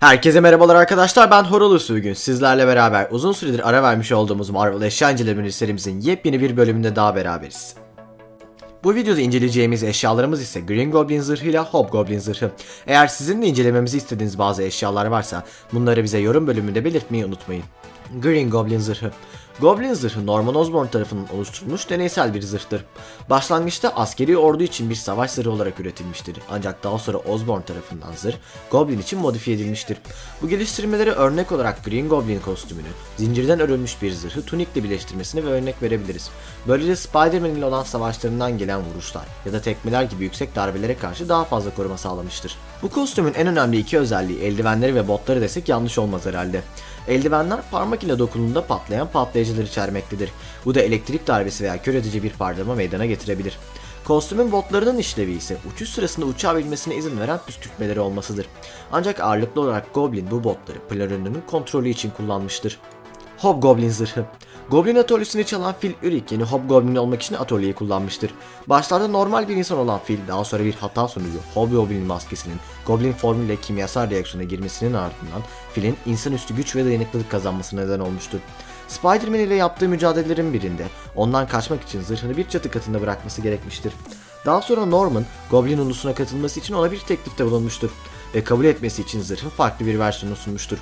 Herkese merhabalar arkadaşlar ben Horolus bugün sizlerle beraber uzun süredir ara vermiş olduğumuz Marvel eşya inceleme serimizin yepyeni bir bölümünde daha beraberiz. Bu videoda inceleyeceğimiz eşyalarımız ise Green Goblin zırhıyla Hobgoblin zırhı. Eğer sizin de incelememizi istediğiniz bazı eşyalar varsa bunları bize yorum bölümünde belirtmeyi unutmayın. Green Goblin zırhı Goblin zırhı Norman Osborn tarafından oluşturulmuş deneysel bir zırhtır. Başlangıçta askeri ordu için bir savaş zırhı olarak üretilmiştir. Ancak daha sonra Osborn tarafından zırh Goblin için modifiye edilmiştir. Bu geliştirmeleri örnek olarak Green Goblin kostümünü, zincirden örülmüş bir zırhı tunikle birleştirmesine ve örnek verebiliriz. Böylece Spider-Man ile olan savaşlarından gelen vuruşlar ya da tekmeler gibi yüksek darbelere karşı daha fazla koruma sağlamıştır. Bu kostümün en önemli iki özelliği eldivenleri ve botları desek yanlış olmaz herhalde. Eldivenler parmak ile dokunduğunda patlayan patlayıcılar içermektedir. Bu da elektrik darbesi veya kör edici bir patlama meydana getirebilir. Kostümün botlarının işlevi ise uçuş sırasında uçabilmesine izin veren püskürtmeleri olmasıdır. Ancak ağırlıklı olarak Goblin bu botları Planörünün kontrolü için kullanmıştır. Hobgoblin zırhı Goblin atölyesini çalan Phil Urich yeni Hobgoblin olmak için atölyeyi kullanmıştır. Başlarda normal bir insan olan Phil daha sonra bir hata sonucu Hobgoblin maskesinin Goblin formülle kimyasal reaksiyona girmesinin ardından Phil'in insanüstü güç ve dayanıklılık kazanmasına neden olmuştur. Spider-Man ile yaptığı mücadelelerin birinde ondan kaçmak için zırhını bir çatı katında bırakması gerekmiştir. Daha sonra Norman, Goblin ulusuna katılması için ona bir teklifte bulunmuştur ve kabul etmesi için zırhın farklı bir versiyonu sunmuştur.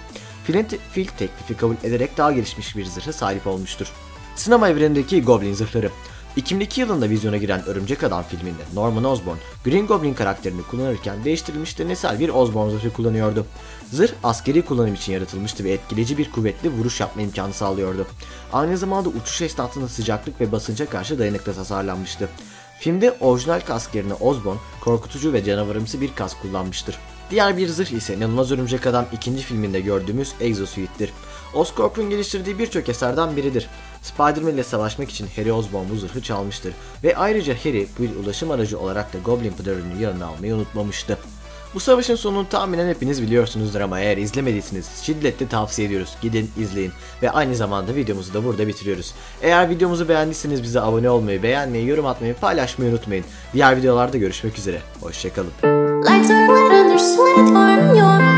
Phil'in te Phil teklifi kabul ederek daha gelişmiş bir zırha sahip olmuştur. Sinema evrenindeki Goblin zırhları 2002 yılında vizyona giren Örümcek Adam filminde Norman Osborn, Green Goblin karakterini kullanırken değiştirilmiş deneysel bir Osborn zırhı kullanıyordu. Zırh askeri kullanım için yaratılmıştı ve etkileyici bir kuvvetli vuruş yapma imkanı sağlıyordu. Aynı zamanda uçuş esnasında sıcaklık ve basınca karşı dayanıklı tasarlanmıştı. Filmde orijinal kask yerine Osborn, korkutucu ve canavarımsı bir kask kullanmıştır. Diğer bir zırh ise İnanılmaz Örümcek Adam ikinci filminde gördüğümüz Exosuit'tir. Oscorp'un geliştirdiği birçok eserden biridir. Spider-Man ile savaşmak için Harry Osborn bu zırhı çalmıştır ve ayrıca Harry bir ulaşım aracı olarak da Goblin Pınarı'nı yanına almayı unutmamıştı. Bu savaşın sonunu tahminen hepiniz biliyorsunuzdur ama eğer izlemediyseniz şiddetle tavsiye ediyoruz. Gidin izleyin ve aynı zamanda videomuzu da burada bitiriyoruz. Eğer videomuzu beğendiyseniz bize abone olmayı, beğenmeyi, yorum atmayı, paylaşmayı unutmayın. Diğer videolarda görüşmek üzere. Hoşçakalın. Lights are wet and there's sweat on your